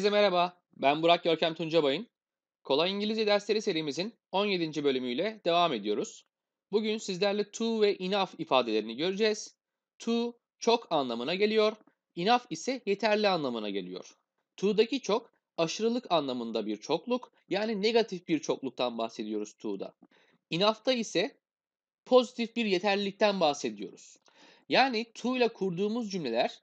Herkese merhaba. Ben Burak Görkem Tuncabay'ın. Kolay İngilizce dersleri serimizin 17. bölümüyle devam ediyoruz. Bugün sizlerle to ve enough ifadelerini göreceğiz. To çok anlamına geliyor. Enough ise yeterli anlamına geliyor. To'daki çok aşırılık anlamında bir çokluk yani negatif bir çokluktan bahsediyoruz to'da. Enough'ta ise pozitif bir yeterlilikten bahsediyoruz. Yani to ile kurduğumuz cümleler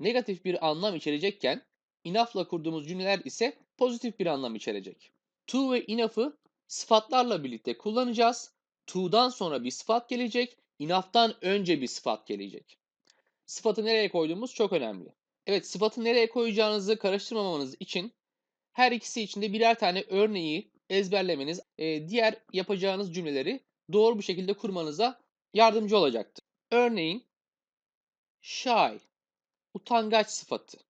negatif bir anlam içerecekken enough'la kurduğumuz cümleler ise pozitif bir anlam içerecek. To ve enough'ı sıfatlarla birlikte kullanacağız. To'dan sonra bir sıfat gelecek, enough'tan önce bir sıfat gelecek. Sıfatı nereye koyduğumuz çok önemli. Evet, sıfatı nereye koyacağınızı karıştırmamanız için her ikisi içinde birer tane örneği ezberlemeniz, e, diğer yapacağınız cümleleri doğru bir şekilde kurmanıza yardımcı olacaktır. Örneğin shy, utangaç sıfatı.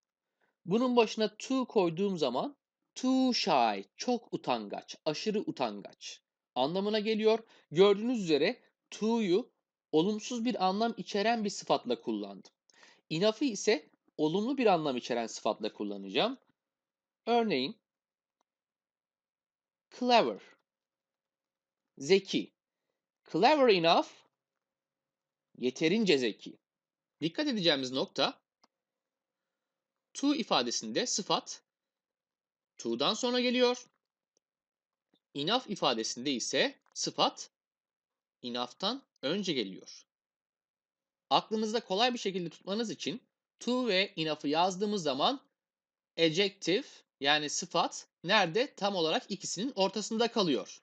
Bunun başına to koyduğum zaman too shy, çok utangaç, aşırı utangaç anlamına geliyor. Gördüğünüz üzere to'yu olumsuz bir anlam içeren bir sıfatla kullandım. Enough'ı ise olumlu bir anlam içeren sıfatla kullanacağım. Örneğin clever, zeki. Clever enough, yeterince zeki. Dikkat edeceğimiz nokta to ifadesinde sıfat to'dan sonra geliyor. Enough ifadesinde ise sıfat enough'tan önce geliyor. Aklınızda kolay bir şekilde tutmanız için to ve enough'ı yazdığımız zaman adjective yani sıfat nerede? Tam olarak ikisinin ortasında kalıyor.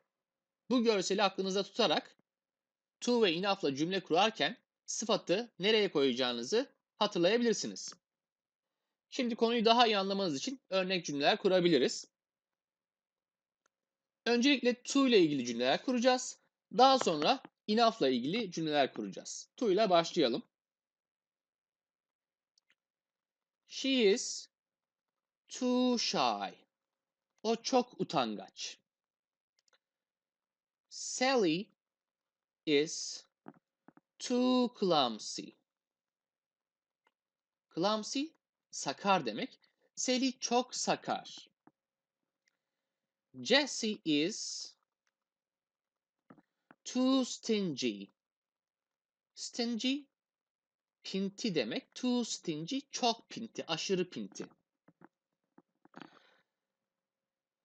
Bu görseli aklınızda tutarak to ve enough'la cümle kurarken sıfatı nereye koyacağınızı hatırlayabilirsiniz. Şimdi konuyu daha iyi anlamanız için örnek cümleler kurabiliriz. Öncelikle to ile ilgili cümleler kuracağız. Daha sonra enough ile ilgili cümleler kuracağız. To ile başlayalım. She is too shy. O çok utangaç. Sally is too clumsy. Clumsy sakar demek. Sally çok sakar. Jesse is too stingy. Stingy pinti demek. Too stingy çok pinti, aşırı pinti.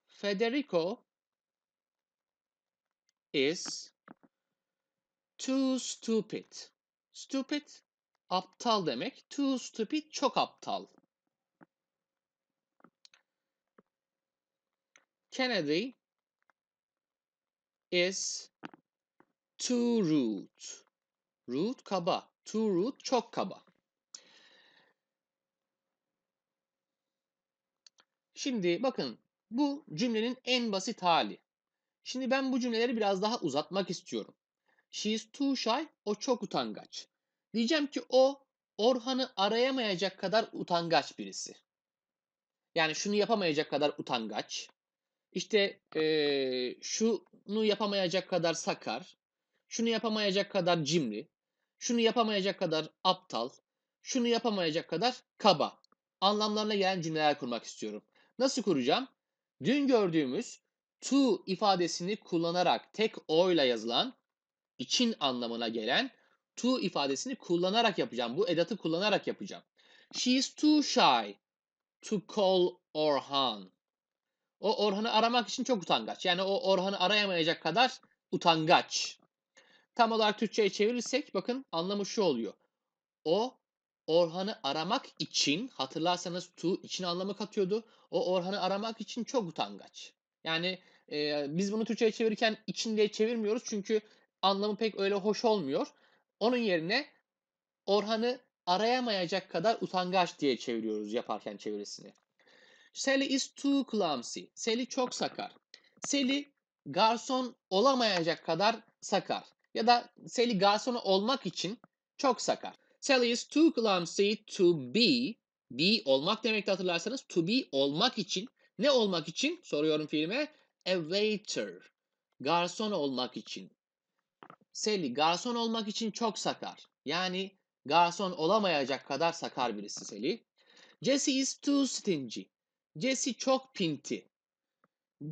Federico is too stupid. Stupid aptal demek. Too stupid çok aptal. Kennedy is too rude. Rude kaba. Too rude çok kaba. Şimdi bakın bu cümlenin en basit hali. Şimdi ben bu cümleleri biraz daha uzatmak istiyorum. She is too shy. O çok utangaç. Diyeceğim ki o Orhan'ı arayamayacak kadar utangaç birisi. Yani şunu yapamayacak kadar utangaç. İşte ee, şunu yapamayacak kadar sakar. Şunu yapamayacak kadar cimri. Şunu yapamayacak kadar aptal. Şunu yapamayacak kadar kaba. Anlamlarına gelen cümleler kurmak istiyorum. Nasıl kuracağım? Dün gördüğümüz to ifadesini kullanarak tek o ile yazılan için anlamına gelen to ifadesini kullanarak yapacağım. Bu edatı kullanarak yapacağım. She is too shy to call Orhan. O Orhan'ı aramak için çok utangaç. Yani o Orhan'ı arayamayacak kadar utangaç. Tam olarak Türkçe'ye çevirirsek bakın anlamı şu oluyor. O Orhan'ı aramak için hatırlarsanız to için anlamı katıyordu. O Orhan'ı aramak için çok utangaç. Yani e, biz bunu Türkçe'ye çevirirken için diye çevirmiyoruz çünkü anlamı pek öyle hoş olmuyor. Onun yerine Orhan'ı arayamayacak kadar utangaç diye çeviriyoruz yaparken çevirisini. Sally is too clumsy. Sally çok sakar. Sally garson olamayacak kadar sakar. Ya da Sally garson olmak için çok sakar. Sally is too clumsy to be. Be olmak demek hatırlarsanız. To be olmak için. Ne olmak için? Soruyorum filme. A waiter. Garson olmak için. Sally garson olmak için çok sakar. Yani garson olamayacak kadar sakar birisi Sally. Jesse is too stingy. Jesse çok pinti.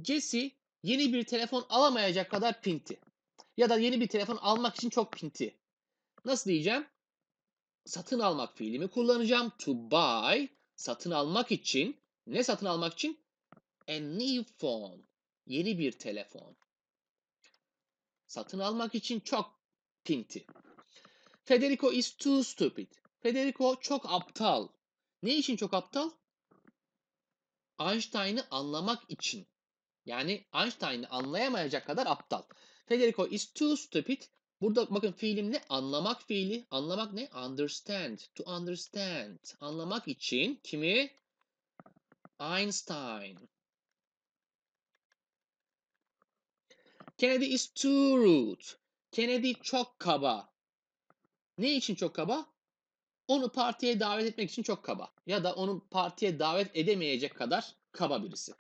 Jesse yeni bir telefon alamayacak kadar pinti. Ya da yeni bir telefon almak için çok pinti. Nasıl diyeceğim? Satın almak fiilimi kullanacağım. To buy, satın almak için. Ne satın almak için? A new phone. Yeni bir telefon. Satın almak için çok pinti. Federico is too stupid. Federico çok aptal. Ne için çok aptal? Einstein'ı anlamak için. Yani Einstein'ı anlayamayacak kadar aptal. Federico is too stupid. Burada bakın fiilim ne? Anlamak fiili. Anlamak ne? Understand. To understand. Anlamak için kimi? Einstein. Kennedy is too rude. Kennedy çok kaba. Ne için çok kaba? Onu partiye davet etmek için çok kaba. Ya da onu partiye davet edemeyecek kadar kaba birisi.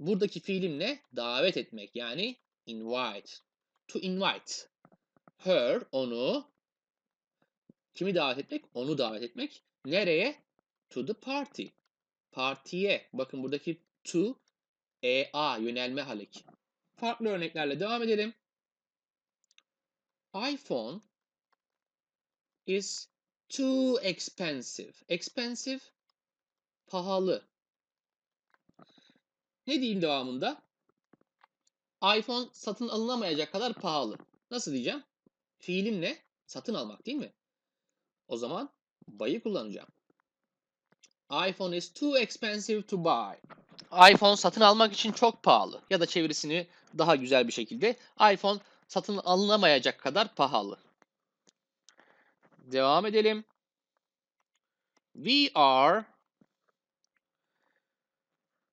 Buradaki fiilim ne? Davet etmek yani invite. To invite. Her, onu. Kimi davet etmek? Onu davet etmek. Nereye? To the party. Partiye. Bakın buradaki to, ea yönelme halek. Farklı örneklerle devam edelim. iPhone is too expensive. Expensive pahalı. Ne diyeyim devamında? iPhone satın alınamayacak kadar pahalı. Nasıl diyeceğim? Fiilim ne? Satın almak değil mi? O zaman buy'ı kullanacağım. iPhone is too expensive to buy. iPhone satın almak için çok pahalı. Ya da çevirisini daha güzel bir şekilde iPhone satın alınamayacak kadar pahalı. Devam edelim. We are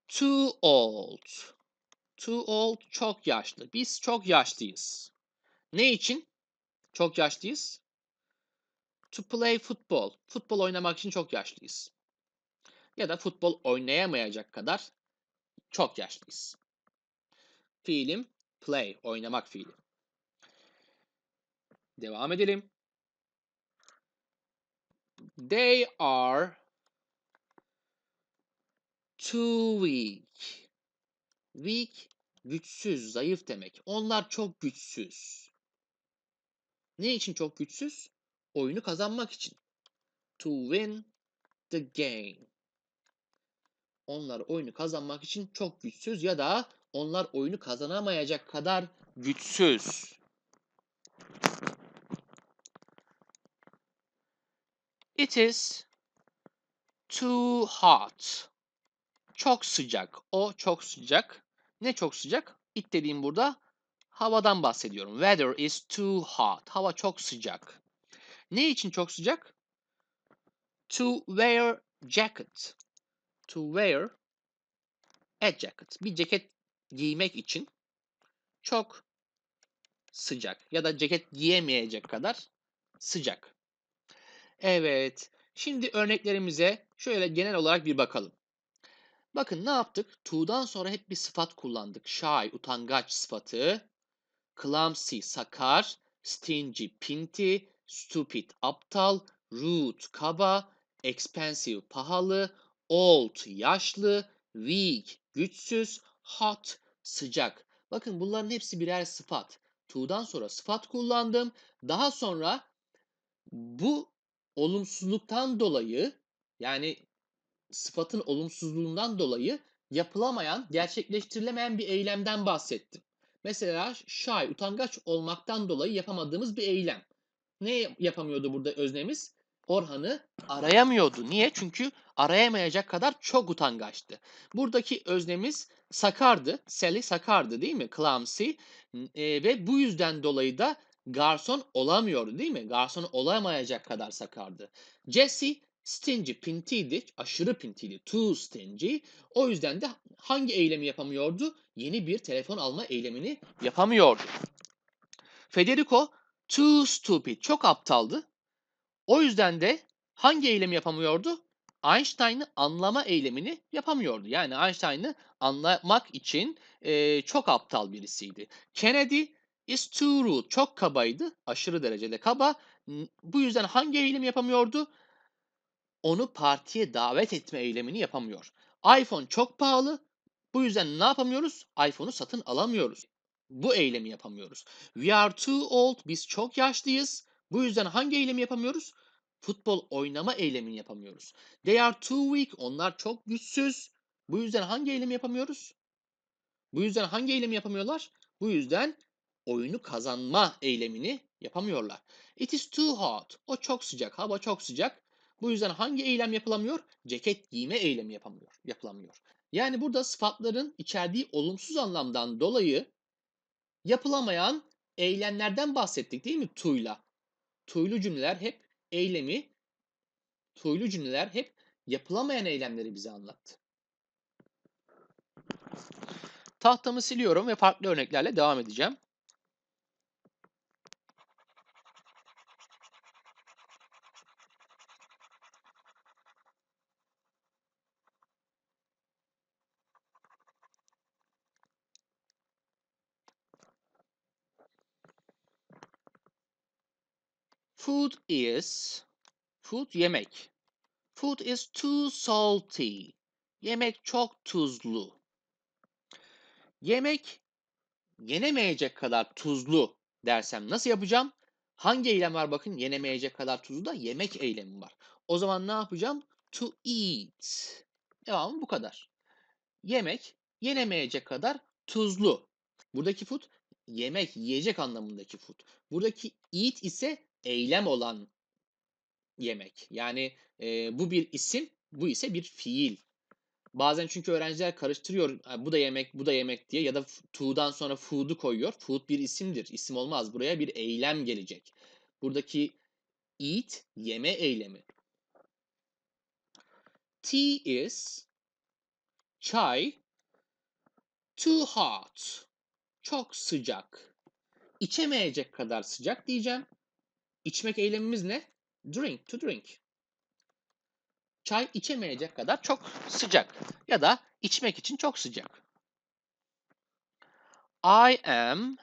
too old. Too old çok yaşlı. Biz çok yaşlıyız. Ne için? Çok yaşlıyız. To play football. Futbol oynamak için çok yaşlıyız. Ya da futbol oynayamayacak kadar çok yaşlıyız. Fiilim play, oynamak fiili. Devam edelim. They are too weak. Weak, güçsüz, zayıf demek. Onlar çok güçsüz. Ne için çok güçsüz? Oyunu kazanmak için. To win the game. Onlar oyunu kazanmak için çok güçsüz ya da onlar oyunu kazanamayacak kadar güçsüz. It is too hot. Çok sıcak. O çok sıcak. Ne çok sıcak? It dediğim burada havadan bahsediyorum. Weather is too hot. Hava çok sıcak. Ne için çok sıcak? To wear jacket. To wear a jacket. Bir ceket giymek için çok sıcak ya da ceket giyemeyecek kadar sıcak. Evet. Şimdi örneklerimize şöyle genel olarak bir bakalım. Bakın ne yaptık? To'dan sonra hep bir sıfat kullandık. Shy, utangaç sıfatı. Clumsy, sakar. Stingy, pinti. Stupid, aptal. Rude, kaba. Expensive, pahalı. Old, yaşlı. Weak, güçsüz. Hot, sıcak. Bakın bunların hepsi birer sıfat. To'dan sonra sıfat kullandım. Daha sonra bu olumsuzluktan dolayı yani sıfatın olumsuzluğundan dolayı yapılamayan, gerçekleştirilemeyen bir eylemden bahsettim. Mesela shy, utangaç olmaktan dolayı yapamadığımız bir eylem. Ne yapamıyordu burada öznemiz? Orhan'ı arayamıyordu. Niye? Çünkü arayamayacak kadar çok utangaçtı. Buradaki öznemiz sakardı. Sally sakardı değil mi? Clumsy. E, ve bu yüzden dolayı da garson olamıyordu değil mi? Garson olamayacak kadar sakardı. Jesse stingy, pintiydi. Aşırı pintiydi. Too stingy. O yüzden de hangi eylemi yapamıyordu? Yeni bir telefon alma eylemini yapamıyordu. Federico too stupid. Çok aptaldı. O yüzden de hangi eylemi yapamıyordu? Einstein'ı anlama eylemini yapamıyordu. Yani Einstein'ı anlamak için e, çok aptal birisiydi. Kennedy is too rude. Çok kabaydı. Aşırı derecede kaba. Bu yüzden hangi eylemi yapamıyordu? Onu partiye davet etme eylemini yapamıyor. iPhone çok pahalı. Bu yüzden ne yapamıyoruz? iPhone'u satın alamıyoruz. Bu eylemi yapamıyoruz. We are too old. Biz çok yaşlıyız. Bu yüzden hangi eylemi yapamıyoruz? Futbol oynama eylemini yapamıyoruz. They are too weak. Onlar çok güçsüz. Bu yüzden hangi eylemi yapamıyoruz? Bu yüzden hangi eylemi yapamıyorlar? Bu yüzden oyunu kazanma eylemini yapamıyorlar. It is too hot. O çok sıcak. Hava çok sıcak. Bu yüzden hangi eylem yapılamıyor? Ceket giyme eylemi yapamıyor, yapılamıyor. Yani burada sıfatların içerdiği olumsuz anlamdan dolayı yapılamayan eylemlerden bahsettik değil mi to'yla? To'ylu cümleler hep eylemi, to'ylu cümleler hep yapılamayan eylemleri bize anlattı. Tahtamı siliyorum ve farklı örneklerle devam edeceğim. Food is food yemek. Food is too salty. Yemek çok tuzlu. Yemek yenemeyecek kadar tuzlu dersem nasıl yapacağım? Hangi eylem var bakın yenemeyecek kadar tuzlu da yemek eylemi var. O zaman ne yapacağım? To eat. Devamı bu kadar. Yemek yenemeyecek kadar tuzlu. Buradaki food yemek, yiyecek anlamındaki food. Buradaki eat ise eylem olan yemek. Yani e, bu bir isim, bu ise bir fiil. Bazen çünkü öğrenciler karıştırıyor. Bu da yemek, bu da yemek diye ya da to'dan sonra food'u koyuyor. Food bir isimdir. İsim olmaz. Buraya bir eylem gelecek. Buradaki eat yeme eylemi. Tea is çay too hot. Çok sıcak. İçemeyecek kadar sıcak diyeceğim. İçmek eylemimiz ne? Drink, to drink. Çay içemeyecek kadar çok sıcak ya da içmek için çok sıcak. I am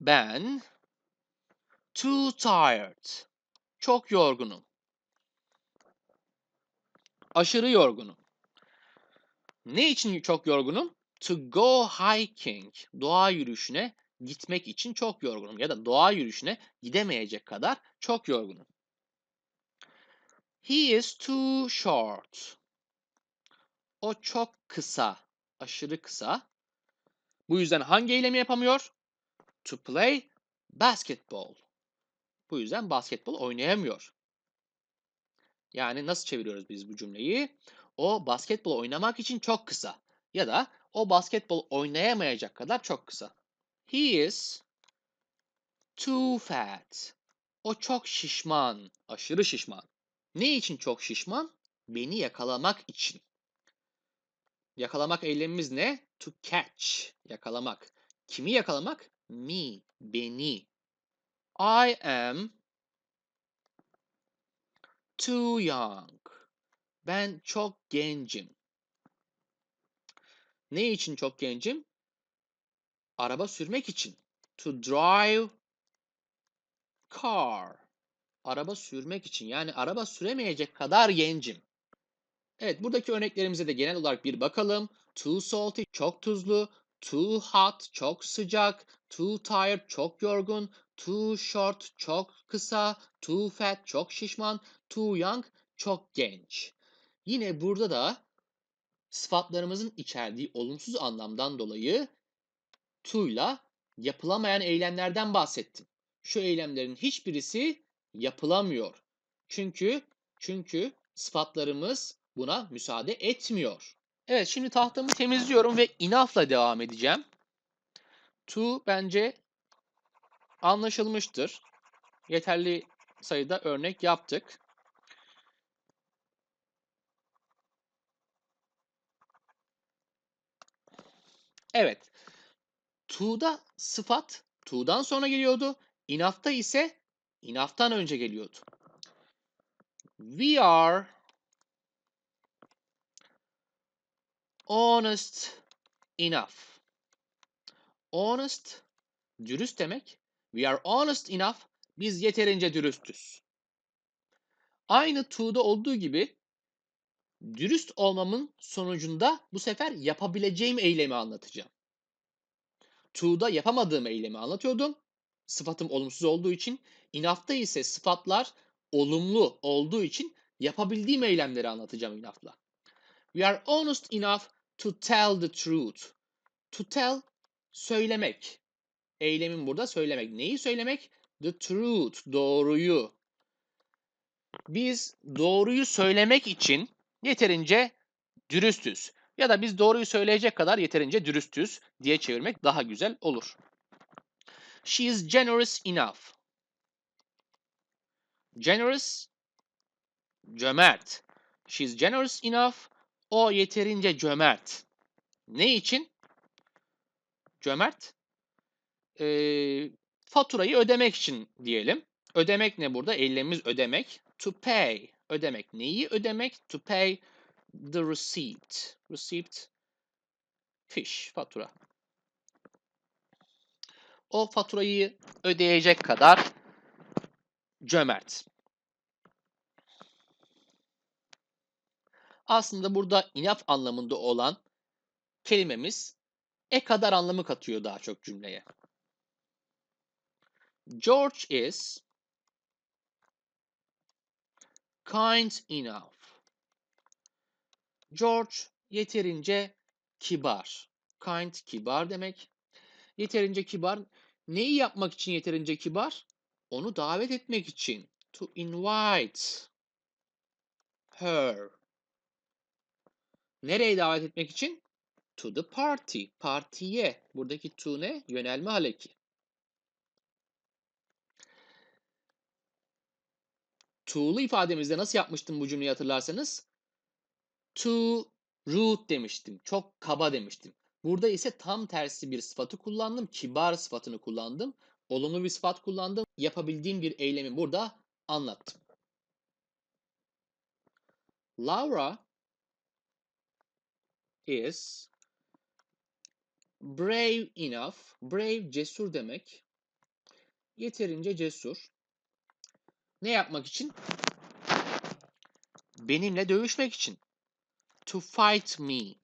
ben too tired. Çok yorgunum. Aşırı yorgunum. Ne için çok yorgunum? To go hiking. Doğa yürüyüşüne gitmek için çok yorgunum. Ya da doğa yürüyüşüne gidemeyecek kadar çok yorgunum. He is too short. O çok kısa. Aşırı kısa. Bu yüzden hangi eylemi yapamıyor? To play basketball. Bu yüzden basketbol oynayamıyor. Yani nasıl çeviriyoruz biz bu cümleyi? O basketbol oynamak için çok kısa. Ya da o basketbol oynayamayacak kadar çok kısa. He is too fat. O çok şişman, aşırı şişman. Ne için çok şişman? Beni yakalamak için. Yakalamak eylemimiz ne? To catch. Yakalamak. Kimi yakalamak? Me. Beni. I am too young. Ben çok gencim. Ne için çok gencim? Araba sürmek için. To drive car. Araba sürmek için. Yani araba süremeyecek kadar gencim. Evet buradaki örneklerimize de genel olarak bir bakalım. Too salty çok tuzlu. Too hot çok sıcak. Too tired çok yorgun. Too short çok kısa. Too fat çok şişman. Too young çok genç. Yine burada da sıfatlarımızın içerdiği olumsuz anlamdan dolayı to'yla yapılamayan eylemlerden bahsettim. Şu eylemlerin hiçbirisi yapılamıyor. Çünkü çünkü sıfatlarımız buna müsaade etmiyor. Evet şimdi tahtamı temizliyorum ve enough'la devam edeceğim. To bence anlaşılmıştır. Yeterli sayıda örnek yaptık. Evet. To'da sıfat to'dan sonra geliyordu. Enough'ta ise enough'tan önce geliyordu. We are honest enough. Honest, dürüst demek. We are honest enough. Biz yeterince dürüstüz. Aynı to'da olduğu gibi Dürüst olmamın sonucunda bu sefer yapabileceğim eylemi anlatacağım. To'da yapamadığım eylemi anlatıyordum. Sıfatım olumsuz olduğu için. Enough'ta ise sıfatlar olumlu olduğu için yapabildiğim eylemleri anlatacağım enough'la. We are honest enough to tell the truth. To tell söylemek. Eylemin burada söylemek. Neyi söylemek? The truth, doğruyu. Biz doğruyu söylemek için yeterince dürüstüz. Ya da biz doğruyu söyleyecek kadar yeterince dürüstüz diye çevirmek daha güzel olur. She is generous enough. Generous, cömert. She is generous enough. O yeterince cömert. Ne için? Cömert. Ee, faturayı ödemek için diyelim. Ödemek ne burada? Eylemimiz ödemek. To pay. Ödemek. Neyi ödemek? To pay the receipt. Receipt fiş, fatura. O faturayı ödeyecek kadar cömert. Aslında burada enough anlamında olan kelimemiz e kadar anlamı katıyor daha çok cümleye. George is kind enough. George yeterince kibar. Kind kibar demek. Yeterince kibar. Neyi yapmak için yeterince kibar? Onu davet etmek için. To invite her. Nereye davet etmek için? To the party. Partiye. Buradaki to ne? Yönelme haleki. To'lu ifademizde nasıl yapmıştım bu cümleyi hatırlarsanız? Too rude demiştim. Çok kaba demiştim. Burada ise tam tersi bir sıfatı kullandım. Kibar sıfatını kullandım. Olumlu bir sıfat kullandım. Yapabildiğim bir eylemi burada anlattım. Laura is brave enough. Brave cesur demek. Yeterince cesur. Ne yapmak için? Benimle dövüşmek için. To fight me.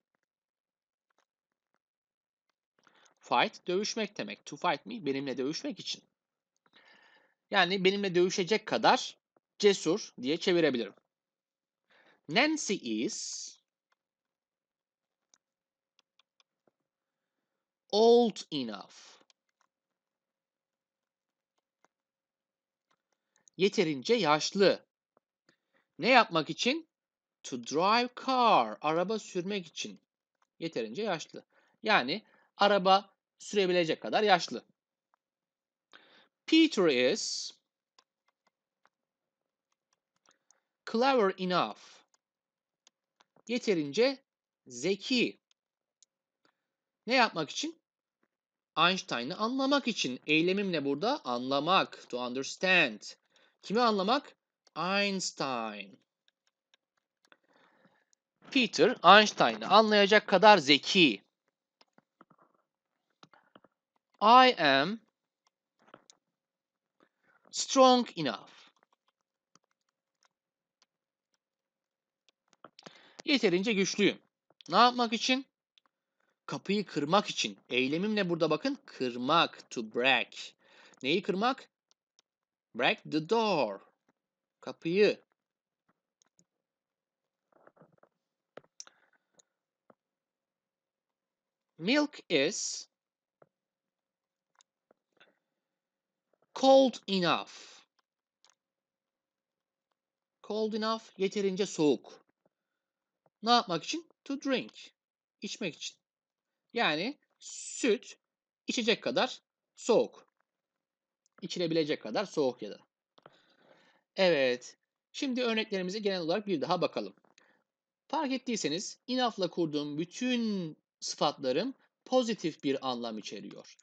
Fight dövüşmek demek. To fight me benimle dövüşmek için. Yani benimle dövüşecek kadar cesur diye çevirebilirim. Nancy is old enough. Yeterince yaşlı. Ne yapmak için? To drive car. Araba sürmek için. Yeterince yaşlı. Yani araba sürebilecek kadar yaşlı. Peter is clever enough. Yeterince zeki. Ne yapmak için? Einstein'ı anlamak için. Eylemim ne burada? Anlamak. To understand. Kimi anlamak? Einstein. Peter, Einstein'ı anlayacak kadar zeki. I am strong enough. Yeterince güçlüyüm. Ne yapmak için? Kapıyı kırmak için. Eylemim ne burada bakın? Kırmak. To break. Neyi kırmak? Break the door. Kapıyı. Milk is cold enough. Cold enough yeterince soğuk. Ne yapmak için? To drink. İçmek için. Yani süt içecek kadar soğuk. İçilebilecek kadar soğuk ya da. Evet. Şimdi örneklerimize genel olarak bir daha bakalım. Fark ettiyseniz enough'la kurduğum bütün sıfatlarım pozitif bir anlam içeriyor.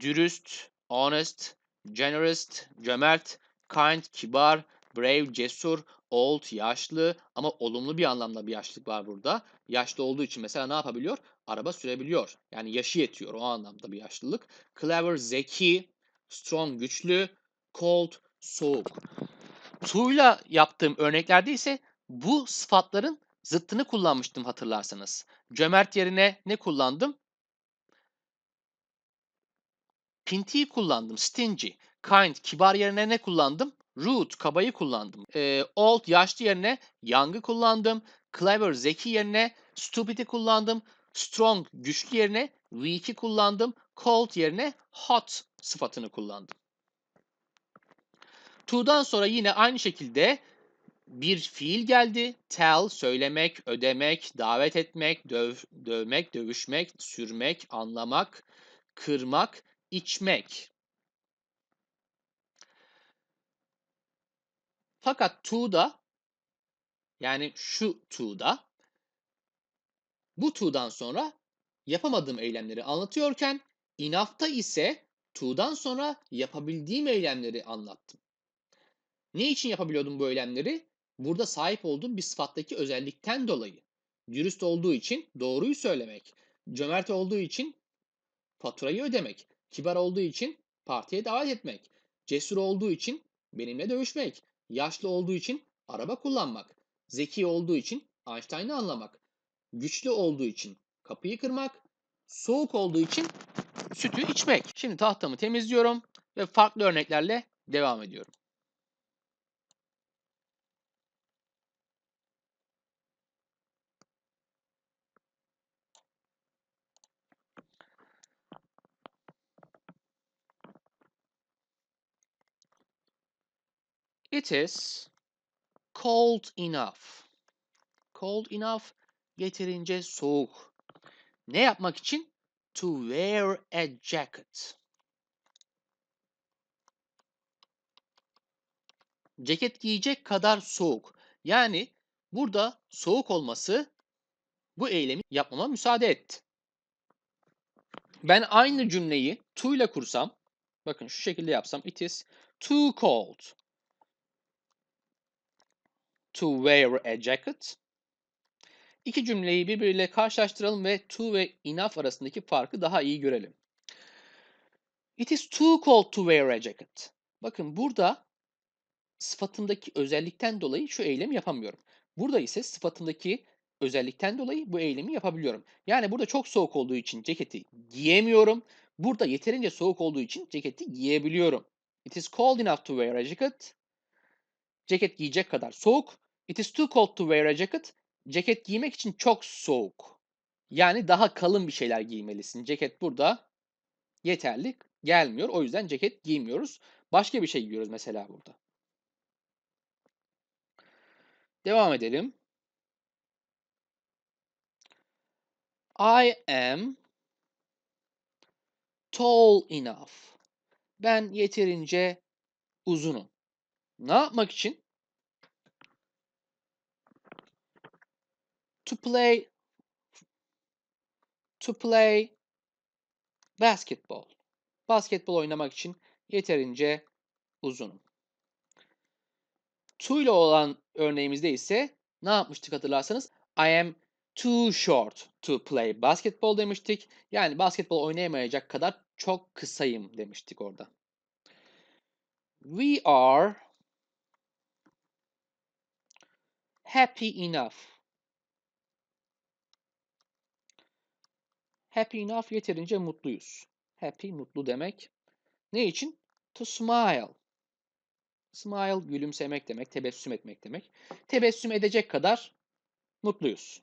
Dürüst, honest, generous, cömert, kind, kibar, brave, cesur, old, yaşlı ama olumlu bir anlamda bir yaşlılık var burada. Yaşlı olduğu için mesela ne yapabiliyor? Araba sürebiliyor. Yani yaşı yetiyor o anlamda bir yaşlılık. Clever, zeki, strong, güçlü, cold, soğuk. To'yla yaptığım örneklerde ise bu sıfatların zıttını kullanmıştım hatırlarsanız. Cömert yerine ne kullandım? Pinty'yi kullandım. Stingy. Kind, kibar yerine ne kullandım? Rude, kabayı kullandım. Ee, old, yaşlı yerine young'ı kullandım. Clever, zeki yerine stupid'i kullandım. Strong, güçlü yerine weak'i kullandım. Cold yerine hot sıfatını kullandım. To'dan sonra yine aynı şekilde bir fiil geldi. Tell, söylemek, ödemek, davet etmek, döv, dövmek, dövüşmek, sürmek, anlamak, kırmak, içmek. Fakat to'da yani şu to'da bu to'dan sonra yapamadığım eylemleri anlatıyorken enough'ta ise to'dan sonra yapabildiğim eylemleri anlattım. Ne için yapabiliyordum bu eylemleri? Burada sahip olduğum bir sıfattaki özellikten dolayı. Dürüst olduğu için doğruyu söylemek. Cömert olduğu için faturayı ödemek. Kibar olduğu için partiye davet etmek. Cesur olduğu için benimle dövüşmek. Yaşlı olduğu için araba kullanmak. Zeki olduğu için Einstein'ı anlamak. Güçlü olduğu için kapıyı kırmak. Soğuk olduğu için sütü içmek. Şimdi tahtamı temizliyorum ve farklı örneklerle devam ediyorum. It is cold enough. Cold enough yeterince soğuk. Ne yapmak için? To wear a jacket. Ceket giyecek kadar soğuk. Yani burada soğuk olması bu eylemi yapmama müsaade etti. Ben aynı cümleyi to ile kursam, bakın şu şekilde yapsam, it is too cold to wear a jacket. İki cümleyi birbiriyle karşılaştıralım ve to ve enough arasındaki farkı daha iyi görelim. It is too cold to wear a jacket. Bakın burada sıfatındaki özellikten dolayı şu eylemi yapamıyorum. Burada ise sıfatındaki özellikten dolayı bu eylemi yapabiliyorum. Yani burada çok soğuk olduğu için ceketi giyemiyorum. Burada yeterince soğuk olduğu için ceketi giyebiliyorum. It is cold enough to wear a jacket. Ceket giyecek kadar soğuk. It is too cold to wear a jacket. Ceket giymek için çok soğuk. Yani daha kalın bir şeyler giymelisin. Ceket burada yeterli gelmiyor. O yüzden ceket giymiyoruz. Başka bir şey giyiyoruz mesela burada. Devam edelim. I am tall enough. Ben yeterince uzunum. Ne yapmak için? To play to play basketball. Basketbol oynamak için yeterince uzunum. To ile olan örneğimizde ise ne yapmıştık hatırlarsanız? I am too short to play basketball demiştik. Yani basketbol oynayamayacak kadar çok kısayım demiştik orada. We are happy enough. Happy enough yeterince mutluyuz. Happy mutlu demek. Ne için? To smile. Smile gülümsemek demek, tebessüm etmek demek. Tebessüm edecek kadar mutluyuz.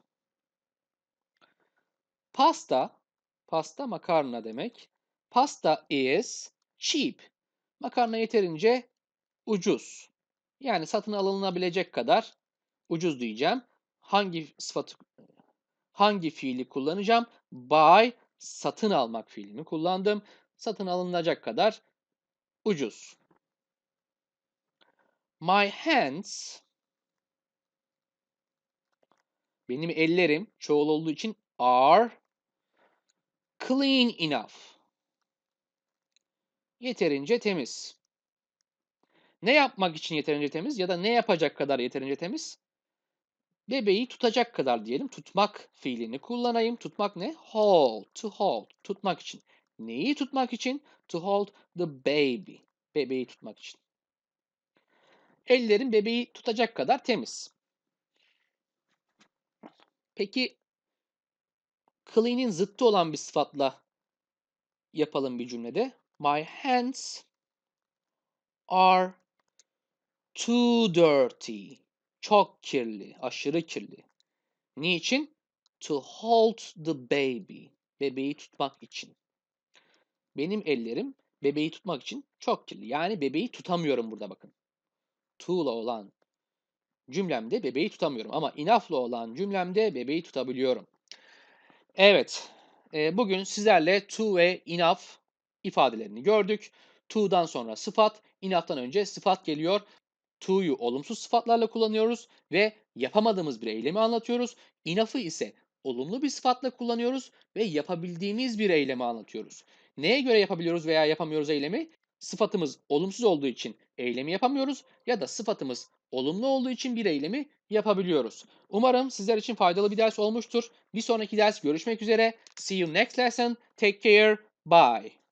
Pasta, pasta makarna demek. Pasta is cheap. Makarna yeterince ucuz. Yani satın alınabilecek kadar ucuz diyeceğim. Hangi sıfatı hangi fiili kullanacağım? Buy satın almak fiilini kullandım. Satın alınacak kadar ucuz. My hands benim ellerim çoğul olduğu için are clean enough. Yeterince temiz. Ne yapmak için yeterince temiz ya da ne yapacak kadar yeterince temiz? Bebeği tutacak kadar diyelim. Tutmak fiilini kullanayım. Tutmak ne? Hold. To hold. Tutmak için. Neyi tutmak için? To hold the baby. Bebeği tutmak için. Ellerin bebeği tutacak kadar temiz. Peki clean'in zıttı olan bir sıfatla yapalım bir cümlede. My hands are too dirty. Çok kirli, aşırı kirli. Niçin? To hold the baby. Bebeği tutmak için. Benim ellerim bebeği tutmak için çok kirli. Yani bebeği tutamıyorum burada bakın. To'la olan cümlemde bebeği tutamıyorum. Ama enough'la olan cümlemde bebeği tutabiliyorum. Evet, e, bugün sizlerle to ve enough ifadelerini gördük. To'dan sonra sıfat, enough'tan önce sıfat geliyor. To'yu olumsuz sıfatlarla kullanıyoruz ve yapamadığımız bir eylemi anlatıyoruz. Enough'ı ise olumlu bir sıfatla kullanıyoruz ve yapabildiğimiz bir eylemi anlatıyoruz. Neye göre yapabiliyoruz veya yapamıyoruz eylemi? Sıfatımız olumsuz olduğu için eylemi yapamıyoruz ya da sıfatımız olumlu olduğu için bir eylemi yapabiliyoruz. Umarım sizler için faydalı bir ders olmuştur. Bir sonraki ders görüşmek üzere. See you next lesson. Take care. Bye.